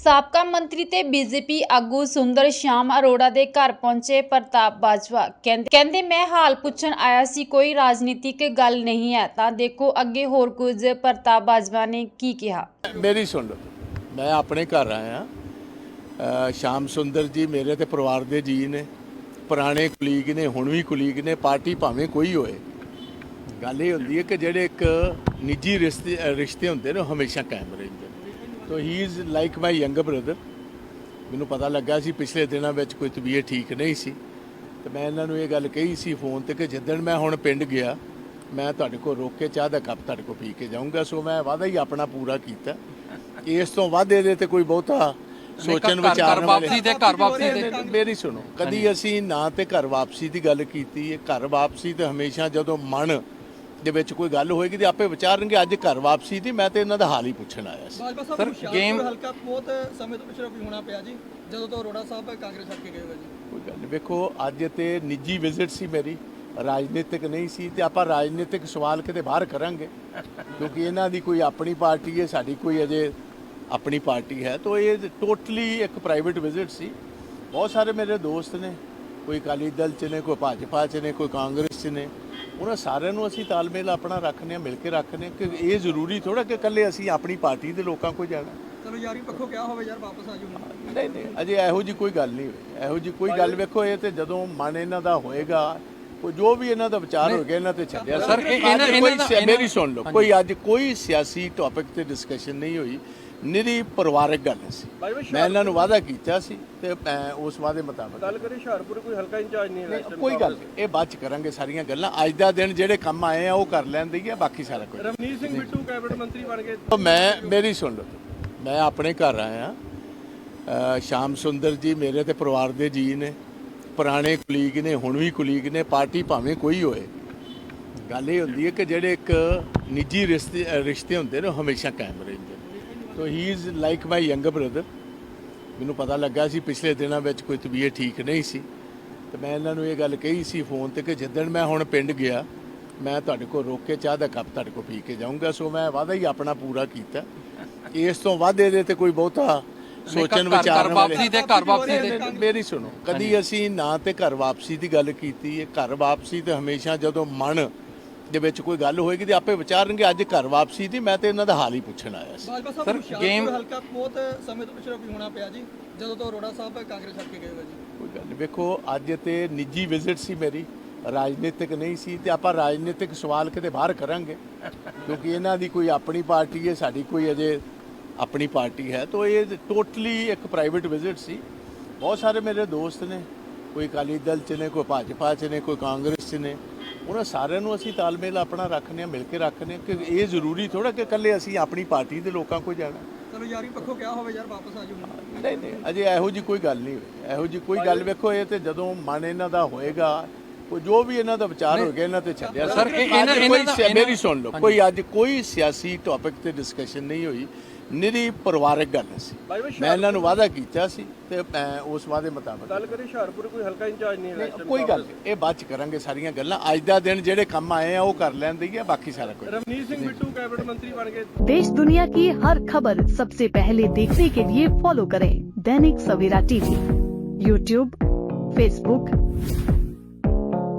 ਸਾਬਕਾ ਮੰਤਰੀ ਤੇ ਬੀਜੇਪੀ ਆਗੂ ਸੁੰਦਰ ਸ਼ਾਮ ਅਰੋੜਾ ਦੇ ਘਰ ਪਹੁੰਚੇ ਪ੍ਰਤਾਪ ਬਾਜਵਾ। ਕਹਿੰਦੇ ਮੈਂ ਹਾਲ ਪੁੱਛਣ ਆਇਆ ਸੀ, ਕੋਈ ਰਾਜਨੀਤਿਕ ਗੱਲ ਨਹੀਂ ਹੈ। ਤਾਂ ਦੇਖੋ ਅੱਗੇ ਹੋਰ ਕੁਝ ਪ੍ਰਤਾਪ ਬਾਜਵਾ ਨੇ ਕੀ ਕਿਹਾ? ਮੇਰੀ ਸੁਣ ਲਓ। ਮੈਂ ਆਪਣੇ ਘਰ ਆਇਆ। ਸ਼ਾਮ ਸੁੰਦਰ ਜੀ ਮੇਰੇ ਤੇ ਪਰਿਵਾਰ ਦੇ ਜੀ ਨੇ। ਪੁਰਾਣੇ ਕੁਲੀਗ ਨੇ, ਹੁਣ ਵੀ ਕੁਲੀਗ ਨੇ, ਪਾਰਟੀ ਭਾਵੇਂ ਕੋਈ ਹੋਏ। ਗੱਲ ਇਹ ਹੁੰਦੀ ਹੈ ਕਿ ਜਿਹੜੇ ਇੱਕ ਨਿੱਜੀ ਰਿਸ਼ਤੇ ਰਿਸ਼ਤੇ ਹੁੰਦੇ ਨੇ, ਉਹ ਹਮੇਸ਼ਾ ਕਾਇਮ ਰਹਿੰਦੇ ਤੋ ਹੀ is like my younger brother ਮੈਨੂੰ ਪਤਾ ਲੱਗਾ ਸੀ ਪਿਛਲੇ ਦਿਨਾਂ ਵਿੱਚ ਕੋਈ ਤਬੀਅਤ ਠੀਕ ਨਹੀਂ ਸੀ। ਤੇ ਮੈਂ ਇਹਨਾਂ ਨੂੰ ਇਹ ਗੱਲ ਕਹੀ ਸੀ ਫੋਨ ਤੇ ਕਿ ਜਿੱਦਣ ਮੈਂ ਹੁਣ ਪਿੰਡ ਗਿਆ ਮੈਂ ਤੁਹਾਡੇ ਕੋਲ ਰੋਕ ਕੇ ਚਾਹ ਦਾ ਕੱਪ ਤੁਹਾਡੇ ਕੋਲ ਪੀ ਕੇ ਜਾਊਂਗਾ। ਸੋ ਮੈਂ ਵਾਅਦਾ ਹੀ ਆਪਣਾ ਪੂਰਾ ਕੀਤਾ। ਇਸ ਤੋਂ ਵੱਧ ਇਹਦੇ ਤੇ ਕੋਈ ਬਹੁਤਾ ਸੋਚਣ ਵਿਚਾਰਨ ਵਾਪਸੀ ਤੇ ਘਰ ਵਾਪਸੀ ਤੇ ਮੇਰੀ ਸੁਣੋ ਕਦੀ ਅਸੀਂ ਨਾ ਤੇ ਘਰ ਵਾਪਸੀ ਦੀ ਗੱਲ ਕੀਤੀ ਹੈ ਘਰ ਵਾਪਸੀ ਤੇ ਹਮੇਸ਼ਾ ਜਦੋਂ ਮਨ ਦੇ ਵਿੱਚ ਕੋਈ ਗੱਲ ਹੋਏਗੀ ਤੇ ਆਪੇ ਵਿਚਾਰਨਗੇ ਅੱਜ ਘਰ ਵਾਪਸੀ ਦੀ ਮੈਂ ਤੇ ਇਹਨਾਂ ਦਾ ਹਾਲ ਹੀ ਪੁੱਛਣ ਆਇਆ ਸੀ। Sir, ਸਾਹਿਬ ਹੁਸ਼ਿਆਰਪੁਰ ਹਲਕਾ ਬਹੁਤ ਸਮੇਂ ਤੋਂ ਪਿਛੜਾ ਵੀ ਹੋਣਾ ਪਿਆ ਜੀ ਜਦੋਂ ਤੋਂ ਅਰੋੜਾ ਸਾਹਿਬ ਕਾਂਗਰਸ ਛੱਡ ਕੇ ਗਏ ਹੋਏ ਜੀ। ਕੋਈ ਗੱਲ ਨਹੀਂ ਵੇਖੋ ਅੱਜ ਤੇ ਨਿੱਜੀ ਵਿਜ਼ਿਟ ਸੀ ਮੇਰੀ ਰਾਜਨੀਤਿਕ ਨਹੀਂ ਸੀ ਤੇ ਆਪਾਂ ਰਾਜਨੀਤਿਕ ਸਵਾਲ ਕਿਤੇ ਬਾਹਰ ਕਰਾਂਗੇ ਕਿਉਂਕਿ ਇਹਨਾਂ ਦੀ ਕੋਈ ਆਪਣੀ ਪਾਰਟੀ ਹੈ ਸਾਡੀ ਕੋਈ ਅਜੇ ਆਪਣੀ ਪਾਰਟੀ ਹੈ ਤਾਂ ਇਹ ਟੋਟਲੀ ਇੱਕ ਪ੍ਰਾਈਵੇਟ ਵਿਜ਼ਿਟ ਸੀ। ਬਹੁਤ ਸਾਰੇ ਮੇਰੇ ਦੋਸਤ ਨੇ ਕੋਈ ਅਕਾਲੀ ਦਲ ਚ ਨੇ ਕੋਈ ਭਾਜਪਾ ਚ ਨੇ ਕੋਈ ਕਾਂਗਰਸ ਚ ਨੇ ਉਹਨਾਂ ਸਾਰਿਆਂ ਨੂੰ ਅਸੀਂ ਤਾਲਮੇਲ ਆਪਣਾ ਰੱਖਨੇ ਆ ਮਿਲ ਕੇ ਰੱਖਨੇ ਆ ਕਿ ਇਹ ਜ਼ਰੂਰੀ ਥੋੜਾ ਕਿ ਇਕੱਲੇ ਅਸੀਂ ਆਪਣੀ ਪਾਰਟੀ ਦੇ ਲੋਕਾਂ ਕੋਲ ਜਾਣਾ। ਚਲੋ ਯਾਰੀ ਪੱਖੋਂ ਕਿਹਾ ਹੋਵੇ ਯਾਰ ਵਾਪਸ ਆ ਹੁਣ ਨਹੀਂ ਨਹੀਂ ਅਜੇ ਇਹੋ ਜੀ ਕੋਈ ਗੱਲ ਨਹੀਂ ਹੋਈ। ਇਹੋ ਜੀ ਕੋਈ ਗੱਲ ਵੇਖੋ ਇਹ ਤੇ ਜਦੋਂ ਮਨ ਇਹਨਾਂ ਦਾ ਹੋਏਗਾ ਕੋਈ ਜੋ ਵੀ ਇਹਨਾਂ ਦਾ ਵਿਚਾਰ ਹੋ ਗਿਆ ਇਹਨਾਂ ਤੇ ਛੱਡਿਆ ਸਰ, ਇਹ- ਇਹਨਾਂ- ਇਹਨਾਂ- ਮੇਰੀ ਸੁਣ ਲਓ ਕੋਈ ਅੱਜ ਕੋਈ ਸਿਆਸੀ ਟੌਪਿਕ ਤੇ ਡਿਸਕਸ਼ਨ ਨਹੀਂ ਹੋਈ। ਨਿਰੀ ਪਰਿਵਾਰਕ ਗੱਲ ਸੀ। ਮੈਂ ਇਹਨਾਂ ਨੂੰ ਵਾਅਦਾ ਕੀਤਾ ਸੀ ਤੇ ਮੈਂ ਉਸ ਵਾਅਦੇ ਮੁਤਾਬਕ ਗੱਲ ਕਰੀ ਹੁਸ਼ਿਆਰਪੁਰ ਕੋਈ ਹਲਕਾ ਇੰਚਾਰਜ ਨਹੀਂ ਹੈ ਕੋਈ ਗੱਲ ਇਹ ਬਾਅਦ ਚ ਕਰਾਂਗੇ ਸਾਰੀਆਂ ਗੱਲਾਂ। ਅੱਜ ਦਾ ਦਿਨ ਜਿਹੜੇ ਕੰਮ ਆਏ ਆ ਉਹ ਕਰ ਲੈਂਦੇ ਆ ਬਾਕੀ ਸਾਰਾ ਕੁਝ ਰਵਨੀਤ ਸਿੰਘ ਬਿੱਟੂ ਕੈਬਨਿਟ ਮੰਤਰੀ ਬਣ ਗਏ। ਮੈਂ ਮੇਰੀ ਸੁਣ ਲਓ। ਮੈਂ ਆਪਣੇ ਘਰ ਆਇਆ। ਸ਼ਾਮ ਸੁੰਦਰ ਜੀ ਮੇਰੇ ਤੇ ਪਰਿਵਾਰ ਦੇ ਜੀ ਨੇ ਪੁਰਾਣੇ ਕੁਲੀਗ ਨੇ ਹੁਣ ਵੀ ਕੁਲੀਗ ਨੇ ਪਾਰਟੀ ਭਾਵੇਂ ਕੋਈ ਹੋਏ। ਗੱਲ ਇਹ ਹੁੰਦੀ ਹੈ ਕਿ ਜਿਹੜੇ ਇੱਕ ਨਿੱਜੀ ਰਿਸ਼ਤੇ ਰਿਸ਼ਤੇ ਹੁੰਦੇ ਨੇ ਹਮੇਸ਼ਾ ਕਾਇਮ ਰਹਿੰਦੇ ਤੋ ਹੀ is like my younger brother ਮੈਨੂੰ ਪਤਾ ਲੱਗਾ ਸੀ ਪਿਛਲੇ ਦਿਨਾਂ ਵਿੱਚ ਕੋਈ ਤਬੀਅਤ ਠੀਕ ਨਹੀਂ ਸੀ। ਤੇ ਮੈਂ ਇਹਨਾਂ ਨੂੰ ਇਹ ਗੱਲ ਕਹੀ ਸੀ ਫੋਨ ਤੇ ਕਿ ਜਿੱਦਣ ਮੈਂ ਹੁਣ ਪਿੰਡ ਗਿਆ ਮੈਂ ਤੁਹਾਡੇ ਕੋਲ ਰੋਕ ਕੇ ਚਾਹ ਦਾ ਕੱਪ ਤੁਹਾਡੇ ਕੋਲ ਪੀ ਕੇ ਜਾਊਂਗਾ। ਸੋ ਮੈਂ ਵਾਅਦਾ ਹੀ ਆਪਣਾ ਪੂਰਾ ਕੀਤਾ। ਇਸ ਤੋਂ ਵੱਧ ਇਹਦੇ ਤੇ ਕੋਈ ਬਹੁਤਾ ਸੋਚਣ ਵਿਚਾਰਨ ਵਾਲੇ ਵਾਪਸੀ ਤੇ ਘਰ ਵਾਪਸੀ ਤੇ ਨਹੀਂ, ਮੇਰੀ ਸੁਣੋ ਕਦੀ ਅਸੀਂ ਨਾ ਤੇ ਘਰ ਵਾਪਸੀ ਦੀ ਗੱਲ ਕੀਤੀ ਹੈ ਘਰ ਵਾਪਸੀ ਤੇ ਹਮੇਸ਼ਾ ਜਦੋਂ ਮਨ ਦੇ ਵਿੱਚ ਕੋਈ ਗੱਲ ਹੋਏਗੀ ਤੇ ਆਪੇ ਵਿਚਾਰਨਗੇ ਅੱਜ ਘਰ ਵਾਪਸੀ ਦੀ ਮੈਂ ਤੇ ਇਹਨਾਂ ਦਾ ਹਾਲ ਹੀ ਪੁੱਛਣ ਆਇਆ ਸੀ। ਹੁਸ਼ਿਆਰਪੁਰ game- ਹਲਕਾ ਬਹੁਤ ਸਮੇਂ ਤੋਂ ਪਿਛੜਾ ਵੀ ਹੋਣਾ ਪਿਆ ਜੀ। ਜਦੋਂ ਤੋਂ ਅਰੋੜਾ ਸਾਹਿਬ ਕਾਂਗਰਸ ਛੱਡ ਕੇ ਗਏ ਹੋਏ ਜੀ। ਕੋਈ ਗੱਲ ਨਹੀਂ ਵੇਖੋ ਅੱਜ ਤੇ ਨਿੱਜੀ ਵਿਜ਼ਿਟ ਸੀ ਮੇਰੀ ਰਾਜਨੀਤਿਕ ਨਹੀਂ ਸੀ ਤੇ ਆਪਾਂ ਰਾਜਨੀਤਿਕ ਸਵਾਲ ਕਿਤੇ ਬਾਹਰ ਕਰਾਂਗੇ। ਕਿਉਂਕਿ ਇਹਨਾਂ ਦੀ ਕੋਈ ਆਪਣੀ ਪਾਰਟੀ ਹੈ ਸਾਡੀ ਕੋਈ ਅਜੇ ਆਪਣੀ ਪਾਰਟੀ ਹੈ। ਤਾਂ ਇਹ ਟੋਟਲੀ ਇੱਕ ਪ੍ਰਾਈਵੇਟ ਵਿਜ਼ਿਟ ਸੀ। ਬਹੁਤ ਸਾਰੇ ਮੇਰੇ ਦੋਸਤ ਨੇ ਕੋਈ ਅਕਾਲੀ ਦਲ ਚ ਨੇ ਕੋਈ ਭਾਜਪਾ ਚ ਨੇ ਕੋਈ ਕਾਂਗਰਸ ਚ ਨੇ। ਉਹਨਾਂ ਸਾਰਿਆਂ ਨੂੰ ਅਸੀਂ ਤਾਲਮੇਲ ਆਪਣਾ ਰੱਖਨੇ ਆ ਮਿਲ ਕੇ ਰੱਖਨੇ ਆ ਕਿ ਇਹ ਜ਼ਰੂਰੀ ਥੋੜਾ ਕਿ ਇਕੱਲੇ ਅਸੀਂ ਆਪਣੀ ਪਾਰਟੀ ਦੇ ਲੋਕਾਂ ਕੋਲ ਜਾਣਾ। ਚਲੋ ਯਾਰੀ ਪੱਖੋਂ ਕਿਹਾ ਹੋਵੇ ਯਾਰ ਵਾਪਸ ਆ ਜਾਓ। ਨਹੀਂ ਨਹੀਂ ਅਜੇ ਇਹੋ ਜੀ ਕੋਈ ਗੱਲ ਨਹੀਂ ਹੋਈ। ਇਹੋ ਜੀ ਕੋਈ ਗੱਲ ਵੇਖੋ ਇਹ ਤੇ ਜਦੋਂ ਮਨ ਇਹਨਾਂ ਦਾ ਹੋਏਗਾ ਕੋਈ ਜੋ ਵੀ ਇਹਨਾਂ ਦਾ ਵਿਚਾਰ ਹੋ ਗਿਆ ਇਹਨਾਂ ਤੇ ਛੱਡਿਆ Sir, ਇਹ- ਇਹਨਾਂ- ਅੱਜ ਕੋਈ ਇਹਨਾਂ ਦਾ- ਸਿਆ- ਇਹਨਾਂ- ਮੇਰੀ ਸੁਣ ਲਓ ਕੋਈ ਅੱਜ ਕੋਈ ਸਿਆਸੀ ਟੌਪਿਕ ਤੇ ਡਿਸਕਸ਼ਨ ਨਹੀਂ ਹੋਈ ਨਿਰੀ ਪਰਿਵਾਰਕ ਗੱਲ ਸੀ ਮੈਂ ਇਹਨਾਂ ਨੂੰ ਵਾਅਦਾ ਕੀਤਾ ਸੀ ਤੇ ਮੈਂ ਉਸ ਵਾਅਦੇ ਮੁਤਾਬਕ ਗੱਲ ਕਰੀ ਹੁਸ਼ਿਆਰਪੁਰ ਕੋਈ ਹਲਕਾ ਇੰਚਾਰਜ ਨਹੀਂ ਹੈ ਇਸ time ਕੋਈ ਗੱਲ ਨਹੀਂ, ਇਹ ਬਾਅਦ ਚ ਕਰਾਂਗੇ ਸਾਰੀਆਂ ਗੱਲਾਂ ਅੱਜ ਦਾ ਦਿਨ ਜਿਹੜੇ ਕੰਮ ਆਏ ਆ ਉਹ ਕਰ ਲੈਂਦੇ ਆ ਬਾਕੀ ਸਾਰਾ ਕੁਝ रवनीत सिंह बिट्टू कैबिनेट मंत्री बन गए देश दुनिया की हर खबर सबसे पहले देखने के लिए फॉलो करें Dainik Savera TV YouTube Facebook